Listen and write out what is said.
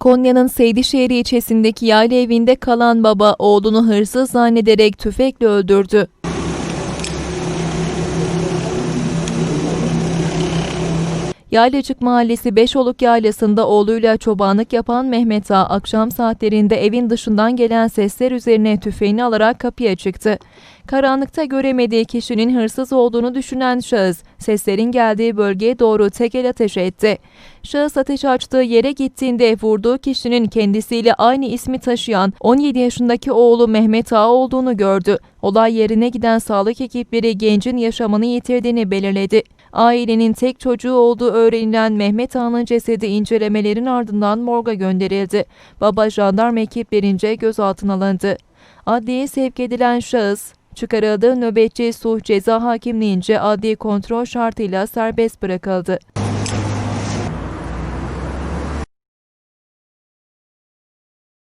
Konya'nın Seydişehir ilçesindeki yayla evinde kalan baba oğlunu hırsız zannederek tüfekle öldürdü. Yaylacık Mahallesi Beşoluk Yaylası'nda oğluyla çobanlık yapan Mehmet Ağa akşam saatlerinde evin dışından gelen sesler üzerine tüfeğini alarak kapıya çıktı. Karanlıkta göremediği kişinin hırsız olduğunu düşünen şahıs seslerin geldiği bölgeye doğru tekel ateş etti. Şahıs ateş açtığı yere gittiğinde vurduğu kişinin kendisiyle aynı ismi taşıyan 17 yaşındaki oğlu Mehmet Ağa olduğunu gördü. Olay yerine giden sağlık ekipleri gencin yaşamını yitirdiğini belirledi. Ailenin tek çocuğu olduğu öğrenilen Mehmet Ağa'nın cesedi incelemelerin ardından morga gönderildi. Baba jandarma ekiplerince gözaltına alındı. Adliyeye sevk edilen şahıs, çıkarıldığı nöbetçi suh ceza hakimliğince adli kontrol şartıyla serbest bırakıldı.